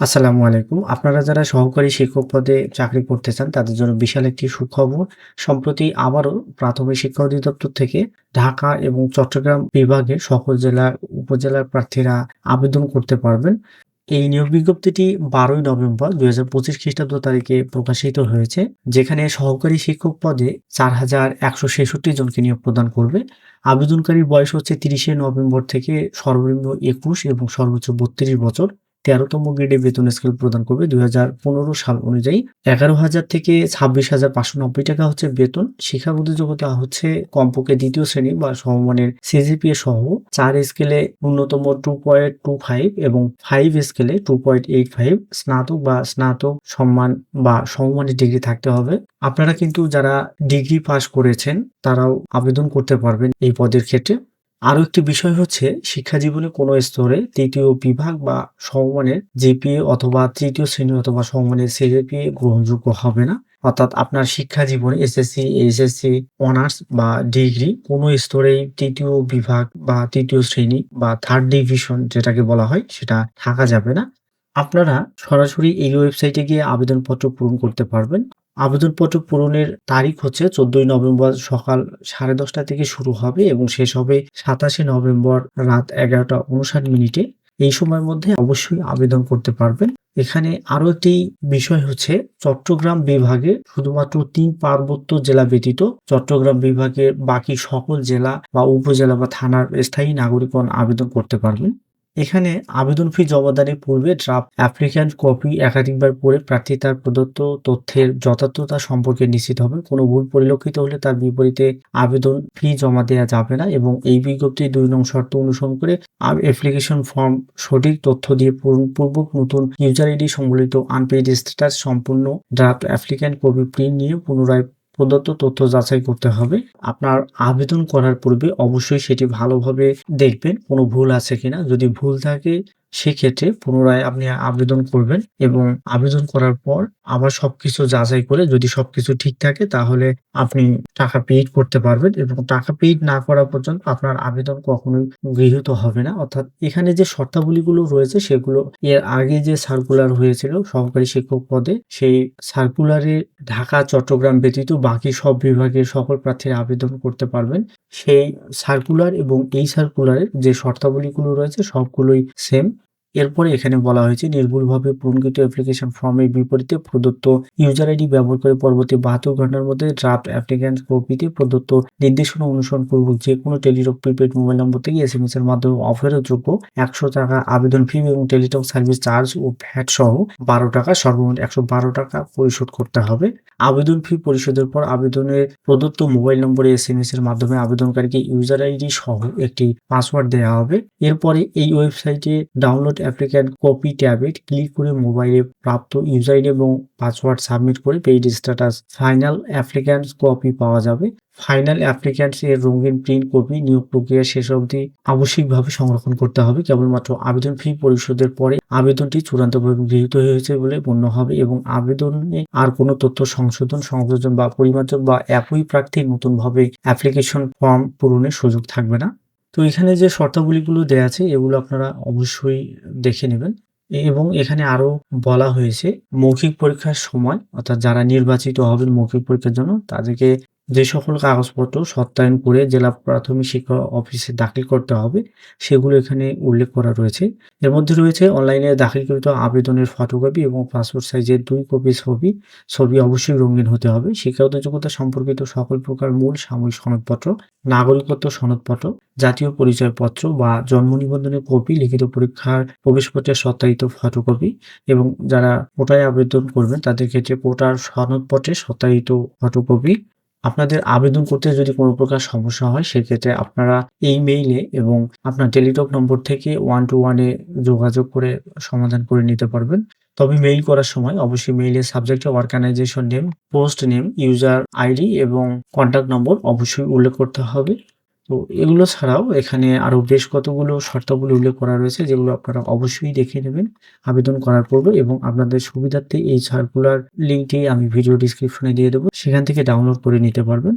আসসালামু আলাইকুম। আপনারা যারা সহকারী শিক্ষক পদে চাকরি করতে চান তাদের জন্য বিশাল একটি সুখবর। সম্প্রতি আবারও প্রাথমিক শিক্ষা অধিদপ্তর থেকে ঢাকা এবং চট্টগ্রাম বিভাগে সকল জেলা উপজেলার প্রার্থীরা আবেদন করতে পারবেন। এই নিয়োগ বিজ্ঞপ্তিটি ১২ই নভেম্বর ২০২৫ খ্রিস্টাব্দ তারিখে প্রকাশিত হয়েছে। যেখানে সহকারী শিক্ষক পদে ৪,১৬৬ জনকে নিয়োগ প্রদান করবে। আবেদনকারীর বয়স হচ্ছে ৩০শে নভেম্বর থেকে সর্বনিম্ন ২১ এবং সর্বোচ্চ ৩২ বছর। ১৩তম গ্রেডে বেতন স্কেল প্রদান করবে ২০১৫ সাল অনুযায়ী ১১,০০০ থেকে ২৬,৫৯০ টাকা হচ্ছে বেতন। শিক্ষাগত যোগ্যতা হচ্ছে কমপক্ষে দ্বিতীয় শ্রেণি বা সমমানের সিজিপিএ সহ চার স্কেলে ন্যূনতম 2.25 এবং ফাইভ স্কেলে 2.85 স্নাতক বা স্নাতক সম্মান বা সমমানের ডিগ্রি থাকতে হবে। আপনারা কিন্তু যারা ডিগ্রি পাস করেছেন তারাও আবেদন করতে পারবেন এই পদের ক্ষেত্রে। আরও একটি বিষয় হচ্ছে শিক্ষা জীবনে কোনো স্তরে তৃতীয় বিভাগ বা সমমানের জিপিএ অথবা তৃতীয় শ্রেণি অথবা সমমানের সিজিপিএ গ্রহণযোগ্য হবে না। অর্থাৎ আপনার শিক্ষা জীবনে এসএসসি, এইচএসসি, অনার্স বা ডিগ্রি কোনো স্তরেই তৃতীয় বিভাগ বা তৃতীয় শ্রেণি বা থার্ড ডিভিশন যেটাকে বলা হয় সেটা থাকা যাবে না। আপনারা সরাসরি এই ওয়েবসাইটে গিয়ে আবেদনপত্র পূরণ করতে পারবেন। আবেদনপত্র পূরণের তারিখ হচ্ছে ১৪ই নভেম্বর সকাল ১০:৩০ থেকে শুরু হবে এবং শেষ হবে ২৭শে নভেম্বর রাত ১১টা ৫৯ মিনিটে। এই সময়ের মধ্যে অবশ্যই আবেদন করতে পারবেন। এখানে আরও একটি বিষয় হচ্ছে চট্টগ্রাম বিভাগে শুধুমাত্র তিন পার্বত্য জেলা ব্যতীত চট্টগ্রাম বিভাগের বাকি সকল জেলা বা উপজেলা বা থানার স্থায়ী নাগরিকগণ আবেদন করতে পারবেন। এখানে আবেদন ফি জমাদানের পূর্বে ড্রাফট অ্যাপ্লিক্যান্ট কপি একাধিকবার পড়ে প্রার্থী তার প্রদত্ত তথ্যের যথার্থতা সম্পর্কে নিশ্চিত হবে। কোনো ভুল পরিলক্ষিত হলে তার বিপরীতে আবেদন ফি জমা দেওয়া যাবে না এবং এই বিজ্ঞপ্তির দুই নং শর্ত অনুসরণ করে অ্যাপ্লিকেশন ফর্ম সঠিক তথ্য দিয়ে পূরণপূর্বক নতুন ইউজার আইডি সম্বলিত আনপেইড স্ট্যাটাস সম্পূর্ণ ড্রাফট অ্যাপ্লিক্যান্ট কপি প্রিন্ট নিয়ে পুনরায় প্রদত্ত তথ্য যাচাই করতে হবে। আপনার আবেদন করার পূর্বে অবশ্যই সেটি ভালোভাবে দেখবেন কোনো ভুল আছে কিনা। যদি ভুল থাকে সেক্ষেত্রে পুনরায় আপনি আবেদন করবেন এবং আবেদন করার পর আবার সবকিছু যাচাই করে যদি সবকিছু ঠিক থাকে তাহলে আপনি টাকা পেইড করতে পারবেন এবং টাকা পেইড না করা পর্যন্ত আপনার আবেদন কখনোই গৃহীত হবে না। অর্থাৎ এখানে যে শর্তাবলীগুলো রয়েছে সেগুলো এর আগে যে সার্কুলার হয়েছিল সহকারী শিক্ষক পদে সেই সার্কুলারে ঢাকা, চট্টগ্রাম ব্যতীত বাকি সব বিভাগের সকল প্রার্থীরা আবেদন করতে পারবেন। সেই সার্কুলার এবং এই সার্কুলারের যে শর্তাবলীগুলো রয়েছে সবগুলোই সেম। এরপরে এখানে বলা হয়েছে, নির্ভুলভাবে পূরণকৃত অ্যাপ্লিকেশন ফর্মের বিপরীতে প্রদত্ত ইউজার আইডি ব্যবহার করে পরবর্তী ৭২ ঘণ্টার মধ্যে ড্রাফট অ্যাপ্লিক্যান্ট কপিতে প্রদত্ত নির্দেশনা অনুসরণ পূর্বক যেকোনো টেলিটক প্রিপেড মোবাইল নম্বর থেকে এসএমএস এর মাধ্যমে অফেরতযোগ্য একশো টাকা আবেদন ফি এবং টেলিটক সার্ভিস চার্জ ও ভ্যাট সহ ৳১২ টাকা, সর্বমোট ৳১১২ টাকা পরিশোধ করতে হবে। আবেদন ফি পরিশোধের পর আবেদনের প্রদত্ত মোবাইল নম্বরে এসএমএস এর মাধ্যমে আবেদনকারীকে ইউজার আইডি সহ একটি পাসওয়ার্ড দেওয়া হবে। এরপরে এই ওয়েবসাইটে ডাউনলোড অ্যাপ্লিক্যান্ট কপি ট্যাবে ক্লিক করে মোবাইলে প্রাপ্ত ইউজার আইডি এবং পাসওয়ার্ড সাবমিট করে paid status final applicants copy পাওয়া যাবে। ফাইনাল অ্যাপ্লিক্যান্টস এর রঙিন প্রিন্ট কপি নিয়োগ প্রক্রিয়া শেষ অবধি আবশ্যিকভাবে সংরক্ষণ করতে হবে। কেবলমাত্র আবেদন ফি পরিশোধের পরে আবেদনটি চূড়ান্তভাবে গৃহীত হয়েছে বলে গণ্য হবে এবং আবেদনে আর কোনো তথ্য সংশোধন, সংযোজন বা পরিমার্জন বা একই প্রার্থীর নতুনভাবে অ্যাপ্লিকেশন ফর্ম পূরণের সুযোগ থাকবে না। তো এখানে যে শর্তাবলীগুলো দেয়া আছে, এগুলো আপনারা অবশ্যই দেখে নেবেন। এবং এখানে আরও বলা হয়েছে, মৌখিক পরীক্ষার সময়, অর্থাৎ যারা নির্বাচিত হবেন মৌখিক পরীক্ষার জন্য, তাদেরকে যে সকল কাগজপত্র সত্যায়ন করে জেলা প্রাথমিক শিক্ষা অফিসে দাখিল করতে হবে সেগুলো এখানে উল্লেখ করা রয়েছে। এর মধ্যে রয়েছে অনলাইনে দাখিলকৃত আবেদনের ফটোকপি এবং পাসপোর্ট সাইজের দুই কপি ছবি। ছবি অবশ্যই রঙিন হতে হবে। শিক্ষাগত যোগ্যতা সম্পর্কিত সকল প্রকার মূল সাময়িক সনদপত্র, নাগরিকত্ব সনদপত্র, জাতীয় পরিচয়পত্র বা জন্ম নিবন্ধনের কপি, লিখিত পরীক্ষার প্রবেশপত্রের সত্যায়িত ফটোকপি এবং যারা কোটায় আবেদন করবেন তাদের ক্ষেত্রে কোটার সনদপত্রের সত্যায়িত ফটোকপি। আপনাদের আবেদন করতে যদি কোনো প্রকার সমস্যা হয় সেক্ষেত্রে আপনারা এই মেইলে এবং আপনার টেলিটক নম্বর থেকে ওয়ান টু ওয়ানে যোগাযোগ করে সমাধান করে নিতে পারবেন। তবে মেইল করার সময় অবশ্যই মেইলের সাবজেক্টে organisation name, post name, user ID এবং কন্ট্যাক্ট নম্বর অবশ্যই উল্লেখ করতে হবে। তো এগুলো ছাড়াও এখানে আরও বেশ কতগুলো শর্তাবলী উল্লেখ করা রয়েছে, যেগুলো আপনারা অবশ্যই দেখে নেবেন, আবেদন করার পূর্বে এবং আপনাদের সুবিধার্থে এই সার্কুলার লিঙ্কটি আমি ভিডিও ডিসক্রিপশনে দিয়ে দেবো। সেখান থেকে ডাউনলোড করে নিতে পারবেন